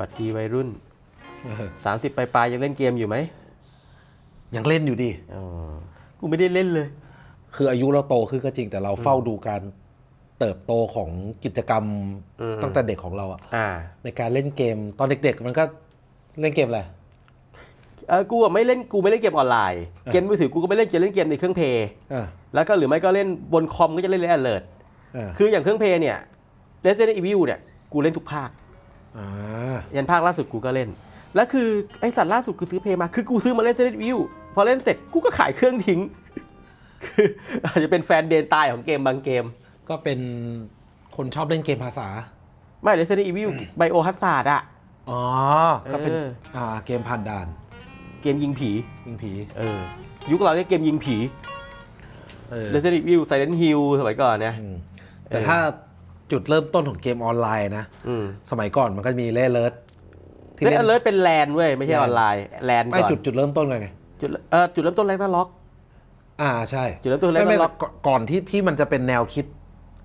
บัดดีวัยรุ่นเออ30ปลายๆยังเล่นเกมอยู่ไหมยังเล่นอยู่ดีอ๋อกูไม่ได้เล่นเลย คืออายุเราโตขึ้นก็จริง แต่เราเฝ้าดูการเติบโตของกิจกรรมอืมตั้งแต่เด็กของเราอะอ่าในการเล่นเกมตอนเด็ก ๆ มันก็เล่นเกมอะไรเออกูอะไม่เล่นกูไม่เล่นเกมออนไลน์อะเกมมือถือกูก็ไม่เล่นจะเล่นเกมในเครื่องเพย์อ่าแล้วก็หรือไม่ก็เล่นบนคอมก็จะเล่นเล่น alert อ่าคืออย่างเครื่องเพย์เนี่ย Resident Evil เนี่ยกูเล่นทุกภาค อ่า ยันภาคล่าสุดกูก็เล่น แล้วคือไอสัตว์ล่าสุดกูซื้อเพย์มา คือกูซื้อมาเล่น Resident Evil พอเล่นเสร็จกูก็ขายเครื่องทิ้ง คืออาจจะเป็นแฟนเดนตายของเกมบางเกม ก็เป็นคนชอบเล่นเกมภาษา ไม่ Resident Evil Biohazard อะ อ๋อ ก็เป็นเออ อ่าเกมผ่านด่านเกมยิงผี ยิงผี เออ ยุคเราเนี่ยเกมยิงผีเออ Resident Evil Silent Hill สมัยก่อนเนี่ย อืมแต่ถ้า จุดเริ่มต้นของเกมออนไลน์นะ อืมสมัยก่อนมันก็มีเล่เลิร์เล่น alert เป็นแลนเว้ยไม่ใช่ LAN ออนไลน์แลนไม่ก่อนจุดจุดเริ่มต้นเลยไง จุดเออจุดเริ่มต้นแรกน่าล็อก อ่าใช่จุดเริ่มต้นแรกไม่ไม่น่าล็อก ก่อนก่อนที่ที่มันจะเป็นแนวคิด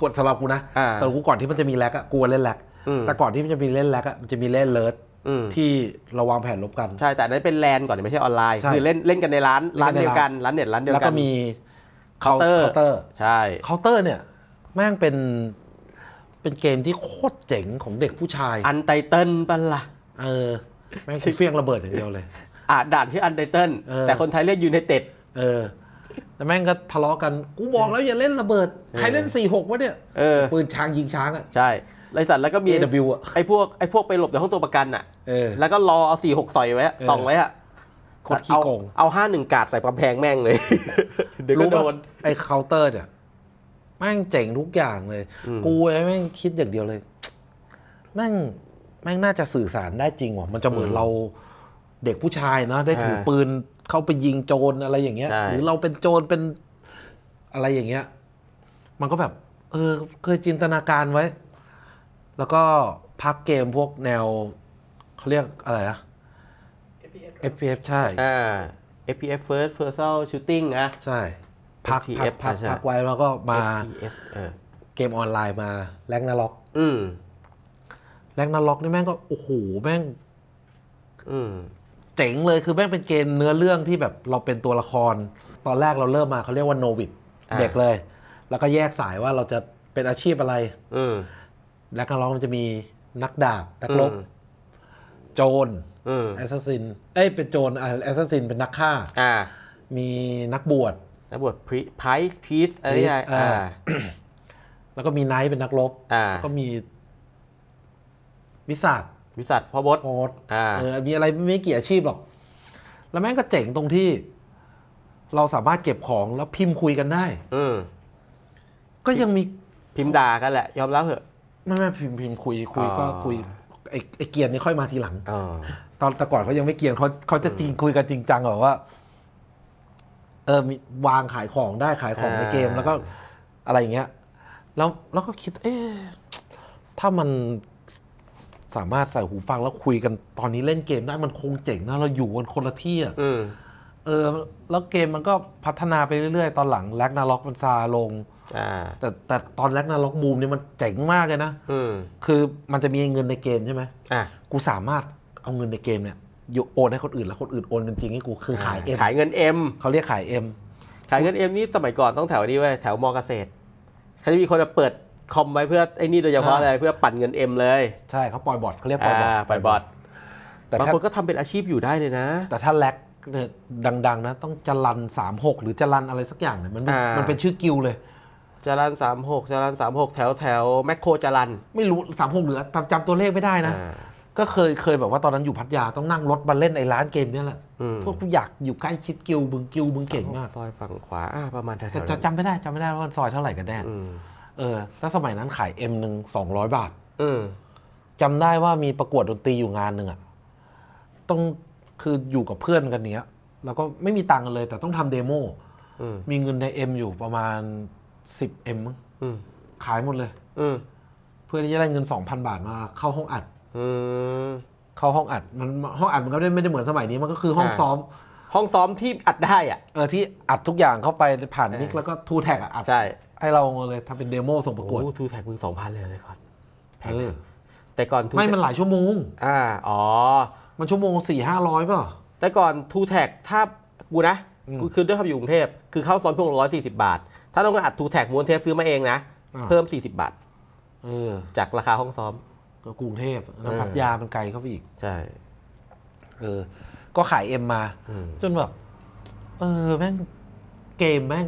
กดสำหรับกูนะอ่าสำหรับกูก่อนที่มันจะมีแลกอะกูเล่นแลกอืม แต่ก่อนที่มันจะมีเล่นแลกอะมันจะมีเล่นเลิร์อืม ที่เราวางแผนลบกัน ใช่แต่อันนั้นเป็นแลนก่อนไม่ใช่ออนไลน์ ใช่คือเล่นเล่นกันในร้านร้านเล่นใน เดียวกันร้านเน็ตร้านเดียวแล้วกั ก็นมีเคาน์เตอร์เคาน์เตอร์ใช่ เคาน์เตอร์เนี่ย แม่งเป็น เป็นเกมที่โคตรเจ๋งของเด็กผู้ชาย อันไตเติลปันล่ะเออ แม่งกูเฟี้ยงระเบิดอย่างเดียวเลย อ่าด่านชื่ออันไตเติลเออ แต่คนไทยเรียกยูไนเต็ด เออ แล้วแม่งก็ทะเลาะกัน กูบอกแล้วอย่าเล่นระเบิด ใครเล่นสี่หกวะเนี่ย เออ ปืนช้างยิงช้างอะ ใช่ไรสัตว์แล้วก็มี AW อะไอ้พวกไอ้พวกไปหลบในห้องตัวประกันอะ เออ แล้วก็รอเอาสี่หกสอยไว้อะเออ ส่องไว้อะโคตรขี้โกงเอาห้าหนึ่งกาดใส่กำแพงแม่งเลย เดี๋ยวก็รู้โดป่ะน ไอ้เคาน์เตอร์เนี่ย แม่งเจ๋งทุกอย่างเลย อืม กูไอ้แม่งคิดอย่างเดียวเลย แม่งแม่งน่าจะสื่อสารได้จริงว่ะมันจะเหมือนเราเด็กผู้ชายเนาะได้ถือปืนเข้าไปยิงโจรอะไรอย่างเงี้ย ใช่ หรือเราเป็นโจรเป็นอะไรอย่างเงี้ย มันก็แบบ เออ เคยจินตนาการไว้ แล้วก็พักเกมพวกแนวเขาเรียกอะไรอะ FPS ใช่ อ่า FPS First Person Shooting อะใช่ พักพัก FPS พักใช่พักไว้แล้วก็มา FPS เออเกมออนไลน์มาแรงนาล็อกอืมแรงนาล็อกนี่แม่งก็โอ้โหแม่งอืมเจ๋งเลยคือแม่งเป็นเกมเนื้อเรื่องที่แบบเราเป็นตัวละคร ตอนแรกเราเริ่มมาเขาเรียกว่าโนวิดอ่าเด็กเลย แล้วก็แยกสายว่าเราจะเป็นอาชีพอะไรอืมแรงนาล็อกมันจะมีนักดาบนักรบอืมโจรอืมแอสซัสซิน เอ้ยเป็นโจรแอสซัสซินเป็นนักฆ่าอ่ามีนักบวช แล้วบทพรีไพรส์พีซอะไร Priest อย่างอ่า อ่า แล้วก็มีไนท์เป็นนักรบอ่าแล้วก็มีวิสาดวิสัทพ่อบดโอ๊ตอ่า เออมีอะไรไม่กี่อาชีพหรอก แล้วแม่งก็เจ๋งตรงที่ เราสามารถเก็บของแล้วพิมพ์คุยกันได้ อืมก็ยังมี พิมพ์ด่ากันแหละ ยอมรับเถอะ ไม่ไม่พิมพ์พิมพ์คุยคุยอ๋อ ก็คุยไอ้ไอ้เกียร์นี่ค่อยมาทีหลัง อ๋อ ตอนแต่ก่อนเขายังไม่เกียร์เขาเขาจะจริงคุยกันจริงจังแบบว่า เออมีวางขายของได้ขายของในเกมแล้วก็อะไรอย่างเงี้ย แล้วแล้วก็คิด เอ๊ะถ้ามันสามารถใส่หูฟังแล้วคุยกันตอนนี้เล่นเกมได้มันคงเจ๋งนะเราอยู่กันคนละที่อะอืม เออแล้วเกมมันก็พัฒนาไปเรื่อยๆ ตอนหลังแลกนาล็อกมันซาลง อ่า แต่แต่ตอนแลกนาล็อกบูมนี่มันเจ๋งมากเลยนะ อืม คือมันจะมีเงินในเกมใช่ไหม อะ กูสามารถเอาเงินในเกมเนี่ย โยโอนให้คนอื่นแล้วคนอื่นโอนเป็นจริงให้กูคือขายเอ็มขายเงินเอ็มเขาเรียกขายเอ็มขายเงินเอ็มนี่สมัยก่อนต้องแถวนี้เว้ยแถวมอเกษตรเขาจะมีคนมาเปิดคอมไว้เพื่อไอ้นี่โดยเฉพาะอ่าเลยเพื่อปั่นเงินเอ็มเลยใช่เขาปล่อยบอทเขาเรียกปล่อยบอทอ่าปล่อยบอทแต่บางถ้าคนก็ทำเป็นอาชีพอยู่ได้เลยนะ แต่ถ้าแลกเนี่ยดัง ๆ นะ ต้องจรันสามหกหรือจรันอะไรสักอย่างเนี่ยมันเป็นอ่ามัมันเป็นชื่อกิลด์เลยจรันสามหกจรันสามหกแถวแถวแมคโครจรันไม่รู้สามหกหรือจำจำตัวเลขไม่ได้นะอ่า ก็เคยเคยแบบว่าตอนนั้นอยู่พัทยาต้องนั่งรถมาเล่นไอ้ร้านเกมเนี่ยแหละอืมพวกกูอยากอยู่ใกล้ชิดกิลด์มึงกิลด์มึงเก่งมากซอยฝั่งขวาอ่าประมาณแถวแต่ๆจะนั้นจำไม่ได้จำไม่ได้ว่าซอยเท่าไหร่กันแน่อืมเออแล้วสมัยนั้นขายเอ็มหนึ่งสองร้อยบาท อืมจำได้ว่ามีประกวดดนตรีอยู่งานหนึ่งอะต้องคืออยู่กับเพื่อนกันเนี้ย แล้วก็ไม่มีตังค์กันเลย แต่ต้องทำเดโม อืมมีเงินในเอ็มอยู่ประมาณสิบเอ็มอืมขายหมดเลย อืมเพื่อที่จะได้เงินสองพันบาทมาเข้าห้องอัด อืมเข้าห้องอัดมันห้องอัดมันก็ไม่ได้ไม่ได้เหมือนสมัยนี้มันก็คือห้องอ่าซ้อม ห้องซ้อมที่อัดได้อะเออที่อัดทุกอย่างเข้าไปผ่านเออนิกแล้วก็ทูแท็กอัดใช่ให้เราเลยทำเป็นเดโมส่งประกวดโอ้ทูแท็กมึงสองพันเลยเลยก่อนแพงเอนะอแต่ก่อน Two ไม่มันหลายชั่วโมงอ่าอ๋อ มันชั่วโมงสี่ห้าร้อยป่ะแต่ก่อนทูแท็กถ้ากูนะอืมกูคือด้วยความอยู่กรุงเทพคือเข้าซอนพวกร้อยสี่สิบาท ถ้าต้องการอัดทูแท็กม้วนเทปซื้อมาเองนะอ่าเพิ่ม40บาทเออจากราคาห้องซ้อม ก็กรุงเทพแล้วเออพัทยามันไกลเข้าไปอีก ใช่ เออ ก็ขายเอ็มมาอืมจนแบบ เออแม่งเกมแม่ง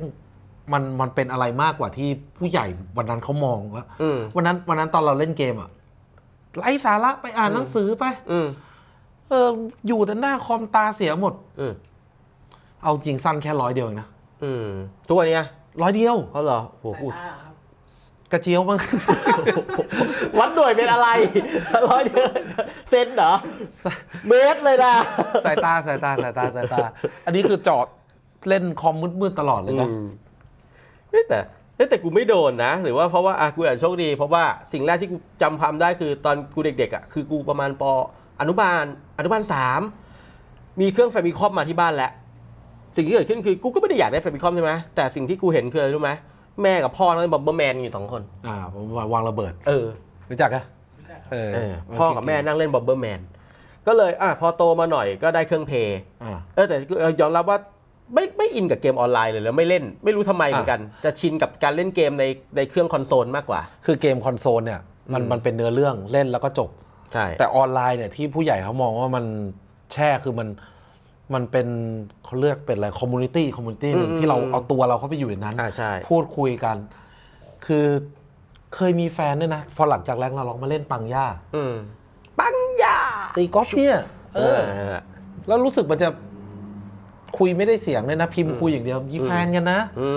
มันมันเป็นอะไรมากกว่าที่ผู้ใหญ่วันนั้นเขามองว่าอืมวันนั้นวันนั้นตอนเราเล่นเกมอะไร้สาระไปอ่านอืมหนังสือไปอืมเออ อยู่แต่หน้าคอมตาเสียหมดอืมเอาจริงสั้นแค่ร้อยเดียวเองนะอืมทุกวันเนี้ยร้อยเดียวเขาเหรอโหกูสายตาครับ กระเจียวมั้ง วัดหน่วยเป็นอะไรร้อยเดียวเซนเหรอ เมตรเลยนะ สายตาสายตาสายตาสายตา อันนี้คือจอดเล่นคอมมืดๆตลอดเลยนะอืมเฮ้ยแต่เฮ้ยแต่กูไม่โดนนะ หรือว่าเพราะว่าอะกูอาจจะโชคดีเพราะว่าสิ่งแรกที่กูจำความได้คือตอนกูเด็กๆอะคือกูประมาณปอนุบาล อนุบาลสามมีเครื่องแฟมิคอมมาที่บ้านแล้ว สิ่งที่เกิดขึ้นคือกูก็ไม่ได้อยากได้แฟมิคอมใช่ไหมแต่สิ่งที่กูเห็นคืออะไรรู้ไหม แม่กับพ่อนั่งบอมเบอร์แมนอยู่สองคน อ่าผมวางระเบิด เออ รู้จักอะรู้จักครับเออเออพ่อกับแม่นั่งเล่นบอมเบอร์แมนก็เลยอะพอโตมาหน่อยก็ได้เครื่องเพย์อ่า เออแต่เอ่อยอมรับว่าไม่ไม่อินกับเกมออนไลน์เลยแล้วไม่เล่นไม่รู้ทำไมเหมือนกัน จะชินกับการเล่นเกมในในเครื่องคอนโซลมากกว่า คือเกมคอนโซลเนี่ยมันอืม มันเป็นเนื้อเรื่องเล่นแล้วก็จบ ใช่แต่ออนไลน์เนี่ยที่ผู้ใหญ่เขามองว่ามันแช่คือมัน มันเป็นเขาเรียกเป็นอะไรคอมมูนิตี้คอมมูนิตี้หนึ่งที่เราเอาตัวเราเข้าไปอยู่ในนั้น อ่าใช่ พูดคุยกัน คือเคยมีแฟนด้วยนะ พอหลังจากแรงเราลองมาเล่นปังย่าอืมปังยาตีกอล์ฟเนี่ยเออเออ แล้วรู้สึกมันจะคุยไม่ได้เสียงเลยนะ พิมพ์อืมคุยอย่างเดียวมีอืมแฟนกันนะอื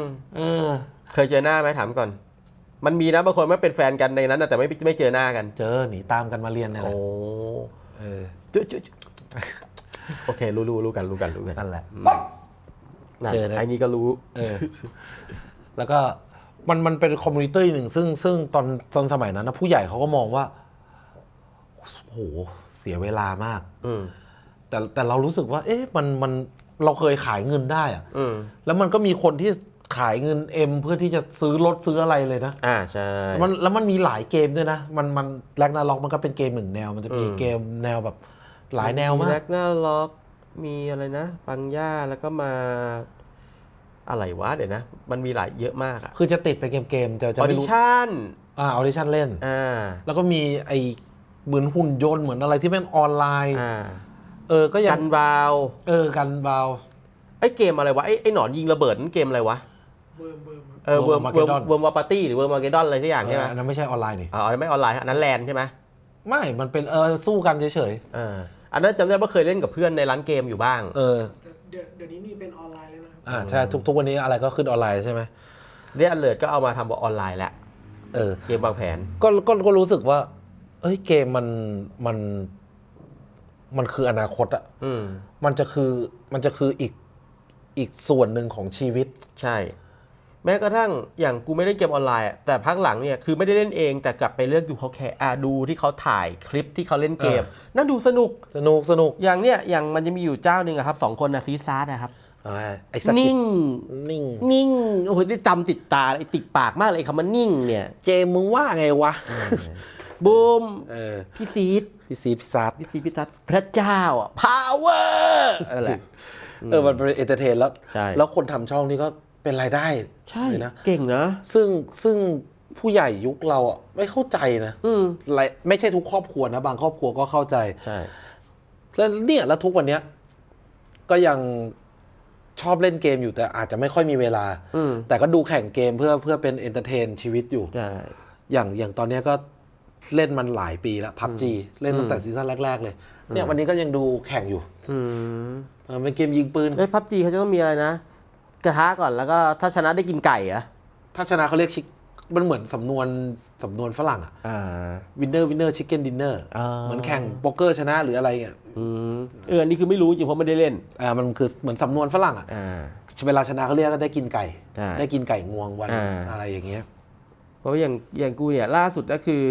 มเออ เคยเจอหน้าไหมถามก่อน มันมีนะบางคนไม่เป็นแฟนกันในนั้นนะแต่ไม่ไม่เจอหน้ากัน เจอหนีตามกันมาเรียนเนี่ยแหโอ้ละเออ จุ๊จุ๊จุ๊ โอเค รู้รู้รู้กันรู้กันรู้กันนั่นแหละอืมนั่นเจอนะ ไอ้นี่ก็รู้ เออ แล้วก็มันมันเป็นคอมมูนิตี้หนึ่งซึ่งซึ่งตอนตอนสมัยนั้นนะผู้ใหญ่เขาก็มองว่าโหเสียเวลามาก อืมแต่แต่เรารู้สึกว่า เอ๊ะมันมันเราเคยขายเงินได้อะอืมแล้วมันก็มีคนที่ขายเงินเอ็มเพื่อที่จะซื้อรถซื้ออะไรเลยนะ อ่าใช่ มันแล้วมันมีหลายเกมด้วยนะ มันมันแร็กนาล็อกมันก็เป็นเกมหนึ่งแนว มันจะมีอืม เกมแนวแบบ หลายแนวมาแร็กกนาล็อกมีอะไรนะปังย่าแล้วก็มาอะไรวะเดี๋ยวนะ มันมีหลายเยอะมากอะคือจะติดไปเกมเกมๆจะอจะอไม่ดิรู้ชั่นอ่าออดิชั่นเล่น อ่าแล้วก็มีไอเหมือนหุ่นยนต์เหมือนอะไรที่เป็นออนไลน์ อ่าเออก็ยักังนบาวเออกันบาวไอ้เกมอะไรวะไอ้ไอ้หนอนยิงระเบิดนั่นเกมอะไรวะเบิร์มเบิร์มครับเออเวิร์ม Worm เวิร์ม Armageddon เวิร์มวาปาร์ตี้หรือเวิร์มมาเกดอนอะไรที่อย่างใช่ไหมเอออันนั้นไม่ใช่ออนไลน์นี่อ๋ออันนั้นไม่ออนไลน์ฮะอันนั้นแลนใช่ไหมไม่มันเป็นเออสู้กันเฉยเออ อันนั้นจำได้ว่าเคยเล่นกับเพื่อนในร้านเกมอยู่บ้างๆเออแต่เดี๋ยวเดี๋ยวนี้มีเป็นออนไลน์แล้วนะครับ อ่าใช่ทุกทุกวันนี้อะไรก็ขึ้นออนไลน์ใช่ไหมเรียกอเลิร์ก็เอามาทำออนไลน์แหละเออ เกมวางแผน ก็ก็ก็รู้สึกว่า เอ้ยเกมมันมัน มันคืออนาคตอะอืมมันจะคือมันจะคืออีกอีกส่วนหนึ่งของชีวิต ใช่ แม้กระทั่งอย่างกูไม่ได้เกมออนไลน์อะแต่พักหลังเนี่ยคือไม่ได้เล่นเองแต่กลับไปเลือกดูเขาแคร์อะดูที่เขาถ่ายคลิปที่เขาเล่นเกมอ่นั่นดูสนุกสนุกสนุกอย่างเนี้ยอย่างมันจะมีอยู่เจ้าหนึ่งอะครับสองคนนะซีซาร์ดนะครับอ่าไอ้สกินิ่ปงนิ่ง นิ่ง โอ้โหได้จำติดตาไอ้ติดปากมากเลยคำว่านิ่งเนี่ย เจมมึงว่าไงวะ บูมเออพี่ซีดพี่ซีพี่ซาร์พี่ซีดพี่ทัศน์พระเจ้าอะ power อะไรเออ มันเป็นเอนเตอร์เทนแล้วใช่แล้วคนทำช่องนี่ก็ เป็นรายได้ใช่เลยนะเก่งนะ ซึ่งซึ่งผู้ใหญ่ยุคเราอะไม่เข้าใจนะอืมไรไม่ใช่ทุกครอบครัวนะ บางครอบครัวก็เข้าใจใช่แล้วเนี่ยแล้วทุกวันเนี้ย ก็ยังชอบเล่นเกมอยู่แต่อาจจะไม่ค่อยมีเวลา อืมแต่ก็ดูแข่งเกมเพื่อเพื่อเป็นเอนเตอร์เทนชีวิตอยู่ ใช่ อย่างอย่างตอนเนี้ยก็เล่นมันหลายปีแล้วพับจีเล่นตั้งแต่อืมซีซั่นแรก ๆ เลย เนี่ยอืมวันนี้ก็ยังดูแข่งอยู่อืม เออเป็นเกมยิงปืน ไอ้พับจีเขาจะต้องมีอะไรนะ กระทะก่อนแล้วก็ถ้าชนะได้กินไก่เหรอะถ้าชนะเขาเรียกชิคมันเหมือนสำนวนสำนวนฝรั่งอะอ่า วินเนอร์วินเนอร์ชิคเก้นดินเนอร์อ่า เหมือนแข่งโป๊กเกอร์ชนะหรืออะไรเงี้ยอืมเอออันนี้คือไม่รู้จริงเพราะไม่ได้เล่น อ่ามันคือเหมือนสำนวนฝรั่งอะอ่า เวลาชนะเขาเรียกก็ได้กินไก่ ใช่ได้กินไก่งวงวันอ่า อะไรอย่างเงี้ย เพราะว่าอย่างอย่างกูเนี่ยล่าสุดก็คือ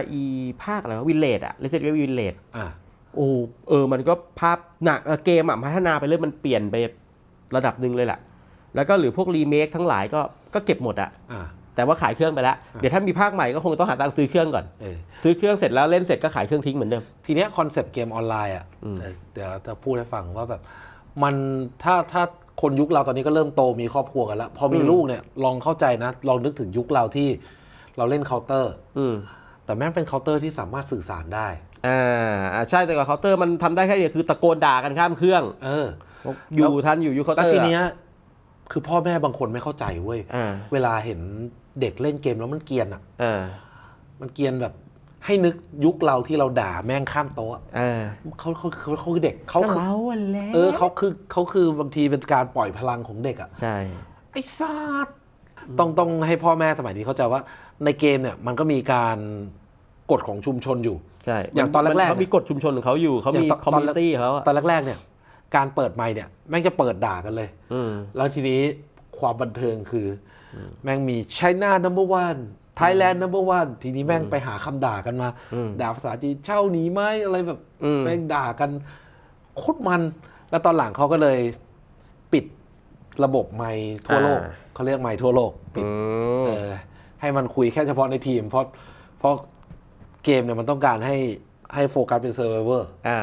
RE ภาคอะไรวะวินเลดอะเลเซตเววินเลดอ่า โอ้เออมันก็ภาพหนักเออเกมอะพัฒนาไปเรื่อยมันเปลี่ยนไป ระดับหนึ่งเลยแหละ แล้วก็หรือพวกรีเมคทั้งหลายก็ก็เก็บหมดอะอ่า แต่ว่าขายเครื่องไปแล้ว เดี๋ยวถ้ามีภาคใหม่ก็คงต้องหาตังค์ซื้อเครื่องก่อน เออ ซื้อเครื่องเสร็จแล้วเล่นเสร็จก็ขายเครื่องทิ้งเหมือนเดิม ทีเนี้ยคอนเซปต์เกมออนไลน์อะอืมเออเดี๋ยวจะพูดให้ฟังว่าแบบ มันถ้าถ้าคนยุคเราตอนนี้ก็เริ่มโตมีครอบครัวกันแล้ว พอมีลูกเนี่ยลองเข้าใจนะ ลองนึกถึงยุคเราที่เราเล่นเคาน์เตอร์ อืม แต่แม่งเป็นเคาน์เตอร์ที่สามารถสื่อสารได้ อ่าอ่าใช่แต่กับเคาน์เตอร์มันทำได้แค่เดียวคือตะโกนด่ากันข้ามเครื่อง เออ อยู่ทันอยู่ยุคเคาน์แล้เตวอร์ทีอะเนี้ยคือพ่อแม่บางคนไม่เข้าใจเว้ยอ่าเวลาเห็นเด็กเล่นเกมแล้วมันเกรียนอะอ่ามันเกรียนแบบให้นึกยุคเราที่เราด่าแม่งข้ามโต๊ะอะอ่าเขาเขาเขาเขาคือเด็กเขาก็คือเราอะแหละเออเขาคือเขาคือบางทีเป็นการปล่อยพลังของเด็กอะใช่ไอ้ซาดต้องต้องให้พ่อแม่สมัยนี้เข้าใจว่า ในเกมเนี่ยมันก็มีการกฎของชุมชนอยู่ใช่อย่างตอนแรกๆมัเขามีกฎชุมชนของเขาอยู่เขามีอย่างตอนคอมมูนิตี้เขาอะตอนแรกๆเนี่ย การเปิดไมค์เนี่ยแม่งจะเปิดด่ากันเลย อืม แล้วทีนี้ความบันเทิงคืออแม่งมี China number one Thailand number one ทีนี้แม่งไปหาคำด่ากันมา อืม ด่าภาษาจีนเช่าหนีไหมอะไรแบบ อืม แม่งด่ากันโคตรมัน แล้วตอนหลังเขาก็เลยปิดระบบไมค์ทั่วโลกเขาเรียกไมค์ทั่วโลกปิด อืม เออให้มันคุยแค่เฉพาะในทีม เพราะเพราะเกมเนี่ยมันต้องการให้ให้โฟกัสเป็นเซอร์ไวเวอร์อ่า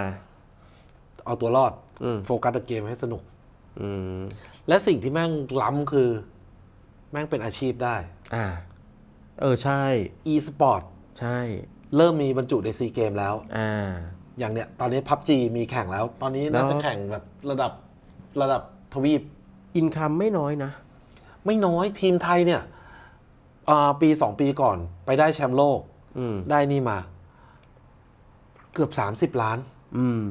เอาตัวรอดอืม โฟกัสกับเกมให้สนุกอืมและสิ่งที่แม่งล้ำคือ แม่งเป็นอาชีพได้ อ่า เออใช่ e-sport ใช่ เริ่มมีบรรจุในซีเกมแล้ว อ่า อย่างเนี้ย ตอนนี้พับจีมีแข่งแล้ว ตอนนี้แล้น่าวจะแข่งแบบระดับระดับทวีป อินคัมไม่น้อยนะ ไม่น้อยทีมไทยเนี่ยอ่าปีสองปีก่อนไปได้แชมป์โลกอืมได้นี่มา เกือบสามสิบล้าน อืม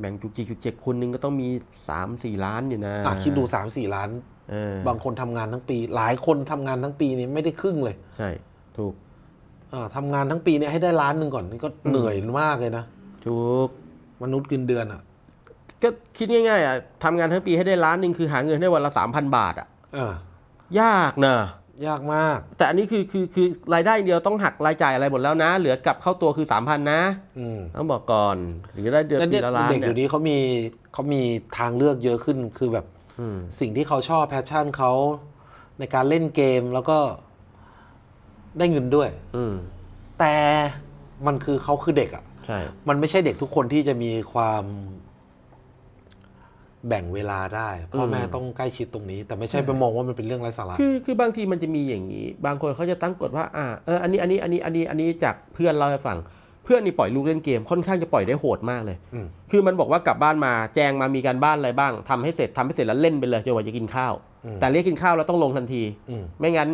แบ่งจุกจิกจุกเจ็กคนหนึงก็ต้องมีสามสี่ล้านอยู่นะอะคิดดูสามสี่ล้าน เออ บางคนทำงานทั้งปี หลายคนทำงานทั้งปีนี้ไม่ได้ครึ่งเลยใช่ ถูก อ่าทำงานทั้งปีเนี่ยให้ได้ล้านหนึ่งก่อนนี่ก็เหนื่อยมากเลยนะถูก มนุษย์เงินเดือนอะก็คิดง่ายๆอะทำงานทั้งปีให้ได้ล้านหนึ่งคือหาเงินได้วันละสามพันบาทอะ อ่ายากนะ ยากมาก แต่อันนี้คือคือคือรายได้อย่างเดียวต้องหักรายจ่ายอะไรหมดแล้วนะ เหลือกลับเข้าตัวคือสามพันนะอืมต้องบอกก่อนถึงจะได้เดือนแล้วปีเนี่ยละล้านเด็กเนี่เดี๋ยยวนี้เขามีเขามีทางเลือกเยอะขึ้นคือแบบอืมสิ่งที่เขาชอบแพชชั่นเขาในการเล่นเกมแล้วก็ได้เงินด้วย อืมแต่มันคือเขาคือเด็กอะ ใช่ มันไม่ใช่เด็กทุกคนที่จะมีความ แบ่งเวลาได้พ่อแม่ต้องใกล้ชิดตรงนี้ แต่ไม่ใช่ไปมองว่ามันเป็นเรื่องไร้สาระคือคือบางทีมันจะมีอย่างนี้ บางคนเขาจะตั้งกฎว่าอ่าเอออันนี้อันนี้อันนี้อันนี้อันนี้จากเพื่อนเล่าให้ฟังเพื่อนนี่ปล่อยลูกเล่นเกมค่อนข้างจะปล่อยได้โหดมากเลยอืมคือมันบอกว่ากลับบ้านมาแจงมามีการบ้านอะไรบ้างทำให้เสร็จทำให้เสร็จแล้วเล่นไปเลยจนกว่าจะกินข้าวอืมแต่เรียกกินข้าวแล้วต้องลงทันทีอืมไม่งั้น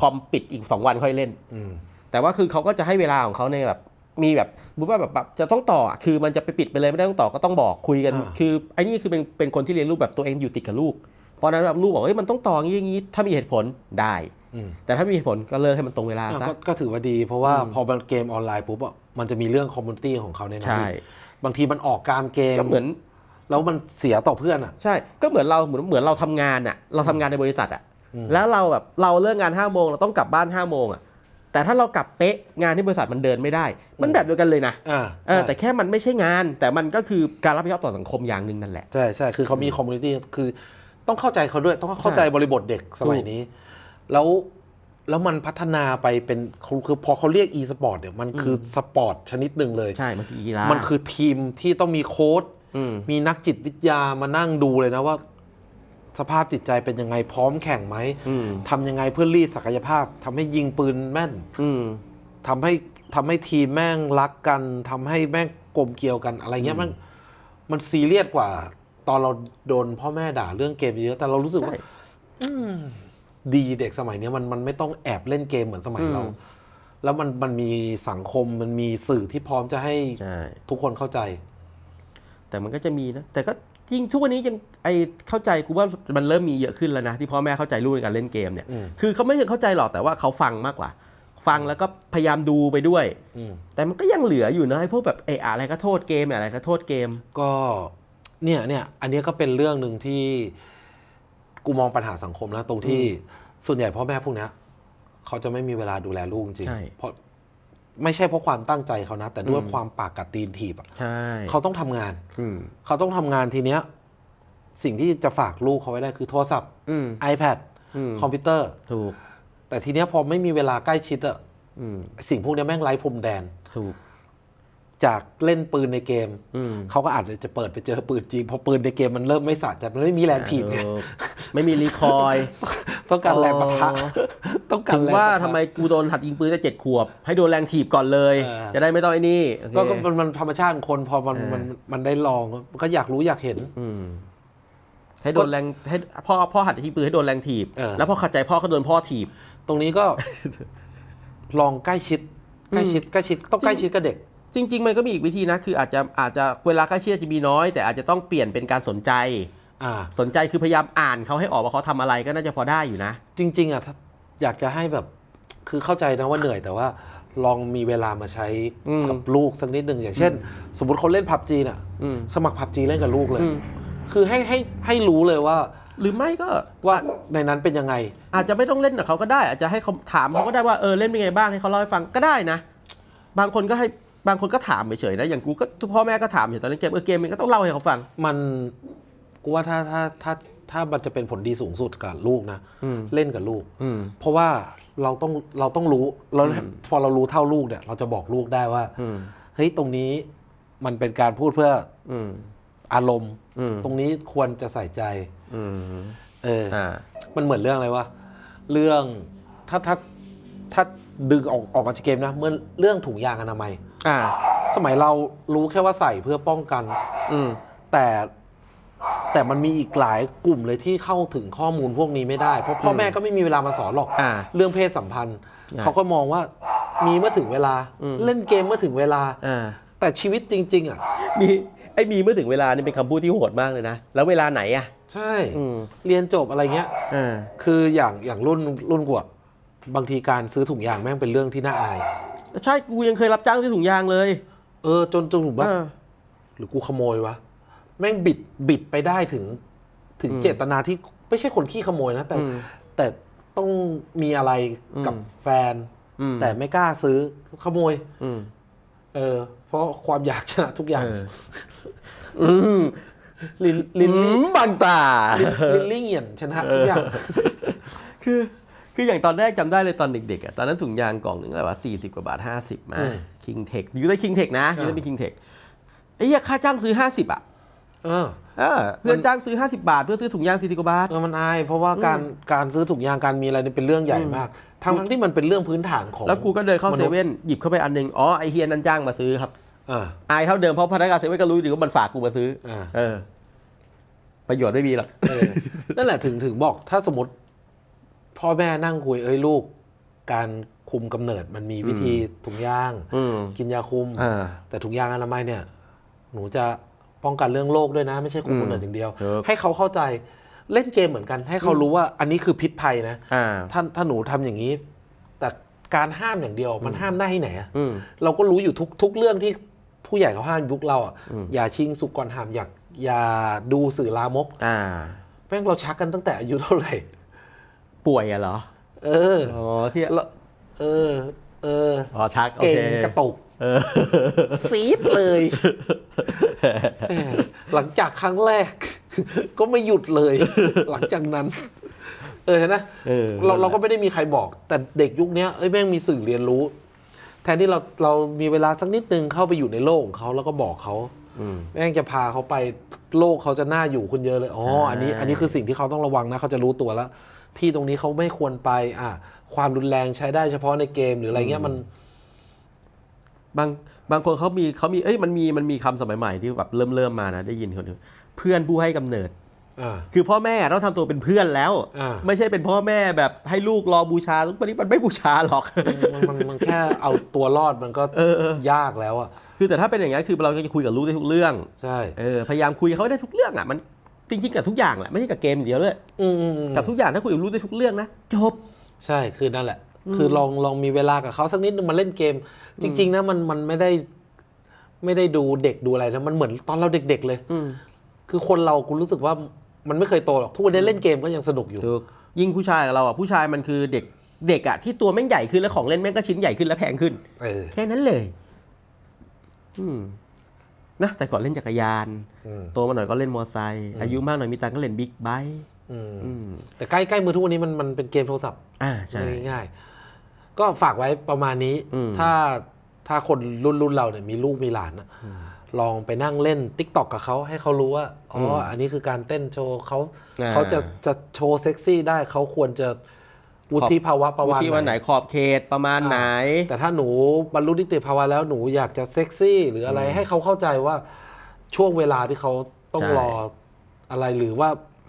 คอมปิดอีกสองวันค่อยเล่นอืมแต่ว่าคือเขาก็จะให้เวลาของเขาในแบบ มีแบบบุว่าแบบแบบจะต้องต่ออะคือมันจะไปปิดไปเลยไม่ได้ต้องต่อก็ต้องบอกคุยกัน อ่า คือไอ้นี่คือเป็นเป็นคนที่เรียนรู้แบบตัวเองอยู่ติดกับลูก เพราะฉะนั้นแบบลูกบอกเฮ้ยมันต้องต่ออย่างนี้อย่างนี้ถ้ามีเหตุผลได้ อืมแต่ถ้ามีเหตุผลก็เลิกให้มันตรงเวลาอะซะ ก็ก็ถือว่าดี เพราะว่าอืม พอมันเกมออนไลน์ปุ๊บอะมันจะมีเรื่องคอมมูนิตี้ของเขาในนั้นใช่อีกบางทีมันออกกลารเกมก็เหมือน แล้วมันเสียต่อเพื่อนอะ ใช่ ก็เหมือนเราเหมือนเหมือนเราทำงานอะเราทำงานในบริษัทอะอืม แล้วเราแบบเราเลิกงานห้าโมงเราต้องกลับบ้านห้าโมงอะ แต่ถ้าเรากลับเป๊ะงานที่บริษัทมันเดินไม่ได้ มันแบบเดียวกันเลยนะอ่าเออใช่แต่แค่มันไม่ใช่งาน แต่มันก็คือการรับผิดชอบต่อสังคมอย่างหนึ่งนั่นแหละ ใช่ใช่คือเขามีคอมมูนิตี้คือต้องเข้าใจเขาด้วย ต้องเข้าใจบริบทเด็กสมัยนี้ แล้วแล้วมันพัฒนาไปเป็นคือคือพอเขาเรียก e-sport เนี่ยมันคือสปอร์ตชนิดหนึ่งเลยใช่มันคือกีฬามันคือทีมที่ต้องมีโค้ดอืมมีนักจิตวิทยามานั่งดูเลยนะว่า สภาพจิตใจเป็นยังไงพร้อมแข่งไหมอืมทำยังไงเพื่อรีดศักยภาพทำให้ยิงปืนแม่นอืมทำให้ทำให้ทีมแม่งรักกันทำให้แม่งกลมเกลียวกันอะไรเงี้ยอืมมันมันซีเรียสกว่า ตอนเราโดนพ่อแม่ด่าเรื่องเกมเยอะแต่เรารู้สึกว่าใช่อืมดีเด็กสมัยเนี้ยมันมันไม่ต้องแอบเล่นเกมเหมือนสมัยเราอืมแล้วมันมันมีสังคมมันมีสื่อที่พร้อมจะให้ใช่ทุกคนเข้าใจ แต่มันก็จะมีนะ แต่ก็ จริงทุกวันนี้ยังไอเข้าใจกูว่ามันเริ่มมีเยอะขึ้นแล้วนะ ที่พ่อแม่เข้าใจลูกในการเล่นเกมเนี่ย อืม คือเขาไม่ถึงเข้าใจหรอกแต่ว่าเขาฟังมากกว่า ฟังแล้วก็พยายามดูไปด้วย อืม แต่มันก็ยังเหลืออยู่นะไอ้พวกแบบเอออะไรก็โทษเกมอะไรก็โทษเกม ก็เนี่ยเนี่ยอันเนี้ยก็เป็นเรื่องหนึ่งที่กูมองปัญหาสังคมแล้วตรงที่ส่วนใหญ่พ่อแม่พวกเนี้ยเขาจะไม่มีเวลาดูแลลูกจริงใช่ เพราะ ไม่ใช่เพราะความตั้งใจเขานะ แต่ด้วยอืมความปากกัดตีนถีบอะใช่เขาต้องทำงาน อืมเขาต้องทำงานทีเนี้ย สิ่งที่จะฝากลูกเขาไว้ได้คือโทรศัพท์ อืม iPad อืมคอมพิวเตอร์ ถูก แต่ทีเนี้ยพอไม่มีเวลาใกล้ชิดอะอืม สิ่งพวกเนี้ยแม่งไร้พรมแดน ถูก จากเล่นปืนในเกม อืมเขาก็อาจจะเปิดไปเจอปืนจริงพอปืนในเกมมันเริ่มไม่สะใจมันไม่มีแรงถีบไง ถูกไม่มีรีคอย ต้องการแรงปะทะอ๋อต้องการถึงแรงว่าปะทะทำไมกูโดนหัดยิงปืนตั้งแต่เจ็ดขวบ ให้โดนแรงถีบก่อนเลย เออ จะได้ไม่ต้องไอ้นี่โอเค ก็ก็มันมันธรรมชาติของคนพอมันเออ มันมันได้ลองมันก็อยากรู้อยากเห็น อืมให้โดนแรงให้พ่อพ่อหัดยิงปืนให้โดนแรงถีบ เออ แล้วพอขัดใจพ่อก็โดนพ่อถีบ ตรงนี้ก็ ลองใกล้ชิด ใกล้ชิดใกล้ชิดต้องใกล้ชิดกับเด็ก จริง ๆ มันก็มีอีกวิธีนะ คืออาจจะอาจจะเวลาใกล้ชิดอาจจะมีน้อย แต่อาจจะต้องเปลี่ยนเป็นการสนใจ อ่าสนใจคือพยายามอ่านเขาให้ออกว่าเขาทำอะไรก็น่าจะพอได้อยู่นะ จริง ๆอะถ้าอยากจะให้แบบคือเข้าใจนะว่าเหนื่อยแต่ว่าลองมีเวลามาใช้อืมกับลูกสักนิดหนึ่งอย่างเช่น สมมติเขาเล่นพับจีน่ะ อืม สมัครพับจีเล่นกับลูกเลย อืม คือให้ให้ให้รู้เลยว่าหรือไม่ก็ว่าในนั้นเป็นยังไง อาจจะไม่ต้องเล่นกับเขาก็ได้ อาจจะให้เขาถามเขาก็ได้ว่าเออเล่นเป็นไงบ้างให้เขาเล่าให้ฟังก็ได้นะ บางคนก็ให้บางคนก็ถามเฉยๆนะอย่างกูก็พ่อแม่ก็ถามเฉยตอนเล่นเกมเออเกมมันก็ต้องเล่าให้เขาฟัง มัน กูว่าถ้าถ้าถ้าถ้ามันจะเป็นผลดีสูงสุดกับลูกนะอืมเล่นกับลูกอืมเพราะว่าเราต้องเราต้องรู้เราอืมพอเรารู้เท่าลูกเนี่ย เราจะบอกลูกได้ว่าอืมเฮ้ยตรงนี้มันเป็นการพูดเพื่ออืมอารมณ์อืมตรงนี้ควรจะใส่ใจอืมเออออ่ามันเหมือนเรื่องอะไรวะเรื่องถ้าถ้าถ้าดึงออกออกมาจากเกมนะเมื่อเรื่องถุงยางอนามัยอ่าสมัยเรารู้แค่ว่าใส่เพื่อป้องกันอืมแต่ แต่มันมีอีกหลายกลุ่มเลยที่เข้าถึงข้อมูลพวกนี้ไม่ได้ เพราะพ่ออืมแม่ก็ไม่มีเวลามาสอนหรอก อ่า เรื่องเพศสัมพันธ์ อ่า เขาก็มองว่ามีเมื่อถึงเวลาอืมเล่นเกมเมื่อถึงเวลา อ่า แต่ชีวิตจริง ๆ อะ มีไอ้มีเมื่อถึงเวลานี่เป็นคำพูดที่โหดมากเลยนะ แล้วเวลาไหนอะ ใช่ อืมเรียนจบอะไรเงี้ย อ่าคืออย่างอย่างรุ่นรุ่นกูอะบางทีการซื้อถุงยางแม่งเป็นเรื่องที่น่าอาย ใช่กูยังเคยรับจ้างซื้อถุงยางเลยเออจนจนผมว่าเออหรือกูขโมยวะ แม่งบิดบิดไปได้ถึง ถึงอืม เจตนาที่ไม่ใช่คนขี้ขโมยนะแต่ อืม แต่ต้องมีอะไรกับอืม แฟน อืมแต่ไม่กล้าซื้อขโมย อืมเออ เพราะความอยากชนะทุกอย่าง เอออืมลินลินอืลี่มบางตาลินลินลี่เหยียนชนะทุกอย่าง คือคืออย่างตอนแรกจำได้เลยตอนเด็กๆอะตอนนั้นถุงยางกล่องหนึ่งอะไรวะสี่สิบกว่าบาทห้าสิบมาอืมคิงเทคอยู่ได้คิงเทคนะอยู่ได้เป็นคิงเทคไอ้เหี้ยค่าจ้างซื้อห้าสิบอะ เออเออเพื่อนจ้างซื้อห้าสิบาท เพื่อซื้อถุงยางสี่สิบกว่าบาท เออมันอาย เพราะว่าการการซื้อถุงยางการมีอะไรนี่เป็นเรื่องใหญ่มากทั้งทั้งที่มันเป็นเรื่องพื้นฐานของแล้วกูก็เดินเข้ามนุษย์เซเว่นหยิบเข้าไปอันหนึงอ๋อไอเฮียนั้นจ้างมาซื้อครับอ่าอายเท่าเดิมเพราะพนักงานเซเว่นก็รู้ดีว่ามันฝากกูมาซื้ออ่าเออ ประโยชน์ไม่มีหรอกเออนั่นแหละถึงถึงบอกถ้าสมมติพ่อแม่นั่งคุยเอ้ยลูก การคุมกำเนิดมันมีวิธีถุงยางอืมกินยาคุมอ่าแต่ถุงยางอนามัยเนี่ย หนูจะ ป้องกันเรื่องโรคด้วยนะ ไม่ใช่คุมอืมกำเนิดอย่างเดียว ครับให้เขาเข้าใจเล่นเกมเหมือนกัน ให้เขารู้ว่าอันนี้คือพิษภัยนะอ่าถ้าถ้าหนูทำอย่างนี้ แต่การห้ามอย่างเดียวมันห้ามได้ที่ไหนอะอืม เราก็รู้อยู่ทุกทุกเรื่องที่ผู้ใหญ่เขาห้ามยุคเราอะอืม อย่าชิงสุกก่อนห้ามอยากอย่าดูสื่อลามกอ่า แม่งเราชักกันตั้งแต่อายุเท่าไหร่ ป่วยอะเหรอเออ อ๋อที่แล้วเออ เออ อ๋อชักโอเก่งเคกระตุกเออ ซีดเลยแหมหลังจากครั้งแรก ก็ไม่หยุดเลย หลังจากนั้น เออเห็นไหมเออเราเราก็ไม่ได้มีใครบอก แต่เด็กยุคเนี้ยเอ้ยแม่งมีสื่อเรียนรู้ แทนที่เราเรามีเวลาสักนิดนึงเข้าไปอยู่ในโลกของเขาแล้วก็บอกเขาอืมแม่งจะพาเขาไปโลกเขาจะน่าอยู่คุณเยอะเลยอ๋ออันนี้ใช่อันนี้คือสิ่งที่เขาต้องระวังนะเขาจะรู้ตัวแล้ว ที่ตรงนี้เขาไม่ควรไป อะ ความรุนแรงใช้ได้เฉพาะในเกมหรืออะไรเงี้ยมันบาง บางคนเขามีเขามีเอ้ยมันมีมันมีคำสมัยใหม่ที่แบบเริ่มเริ่มมานะได้ยินคนหนึงเพื่อนผู้ให้กำเนิดอ่าคือพ่อแม่ต้องทำตัวเป็นเพื่อนแล้วอ่าไม่ใช่เป็นพ่อแม่แบบให้ลูกรอบูชาทุกวันนี้มันไม่บูชาหรอก มันมันมันแค่เอาตัวรอดมันก็เออเออยากแล้วอะคือแต่ถ้าเป็นอย่างนี้นคือเราจะคุยกับลูกได้ทุกเรื่องใช่เออพยายามคุยกับเขาได้ทุกเรื่องอะมันจริงๆกับทุกอย่างแหละไม่ใช่กับเกมอย่างเดียวเลยอืมอืมอืมกับทุกอย่างถ้าคุยกับลูกได้ทุกเรื่องนะจบใช่คือนั่นแหละอืมคือลองลองมีเวลากับเขาสักนิดนึงมาเล่นเกม จริง ๆ นะมันมันไม่ได้ไม่ได้ดูเด็กดูอะไรนะมันเหมือนตอนเราเด็ก ๆ เลย อืมคือคนเราคุณรู้สึกว่ามันไม่เคยโตหรอกทุกวันนี้เล่นเกมก็ยังสนุกอยู่ ถูกยิ่งผู้ชายกับเราอะผู้ชายมันคือเด็กเด็กอะที่ตัวแม่งใหญ่ขึ้นแล้วของเล่นแม่งก็ชิ้นใหญ่ขึ้นและแพงขึ้น เออแค่นั้นเลย อืมนะแต่ก่อนเล่นจักรยาน อืม โตมาหน่อยก็เล่นมอไซค์อายุมากหน่อยมีตังค์ก็เล่นบิ๊กไบค์อืมอืมแต่ใกล้ใกล้มือทุกวันนี้มันมันเป็นเกมโทรศัพท์อ่าใช่ง่ายๆ ก็ฝากไว้ประมาณนี้อืมถ้าถ้าคนรุ่นรุ่นเราเนี่ยมีลูกมีหลานนะลองไปนั่งเล่นติ๊กต็อกกับเขาให้เขารู้ว่าอ๋ออมอันนี้คือการเต้นโชว์เขาอ่าเขาจะจะโชว์เซ็กซี่ได้เขาควรจะวุฒิภาวะประมาณที่วันไหนขอบเขตประมาณไหน แต่ถ้าหนูบรรลุนิติภาวะแล้วหนูอยากจะเซ็กซี่หรืออะไรให้เขาเข้าใจว่าช่วงเวลาที่เขาต้องใช่รออะไรหรือว่า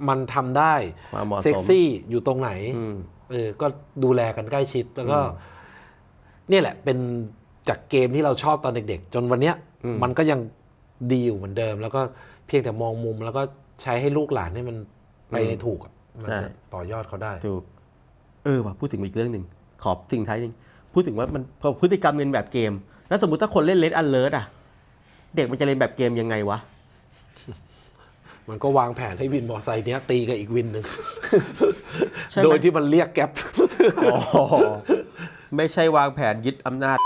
มันทำได้ความเหมาะสมเซ็กซี่อยู่ตรงไหนอืม เออก็ดูแลกันใกล้ชิด แล้วก็อืมเนี่ยแหละ เป็นจากเกมที่เราชอบตอนเด็กๆ จนวันเนี้ย อืม มันก็ยังดีอยู่เหมือนเดิม แล้วก็เพียงแต่มองมุม แล้วก็ใช้ให้ลูกหลานให้มันไปในถูกอะมันจะต่อยอดเขาได้ ถูกเออว่ะพูดถึงอีกเรื่องหนึ่งขอบสิ่งท้ายหนึงพูดถึงว่ามันพอพฤติกรรมเรียนแบบเกม แล้วสมมติถ้าคนเล่นเลดอันเลิร์อะ เด็กมันจะเรียนแบบเกมยังไงวะ มันก็วางแผนให้วินมอไซค์เนี้ยตีกับอีกวินหนึ่ง ใช่ไหม โดยที่มันเรียกแก๊ป ไม่ใช่วางแผนยึดอำนาจ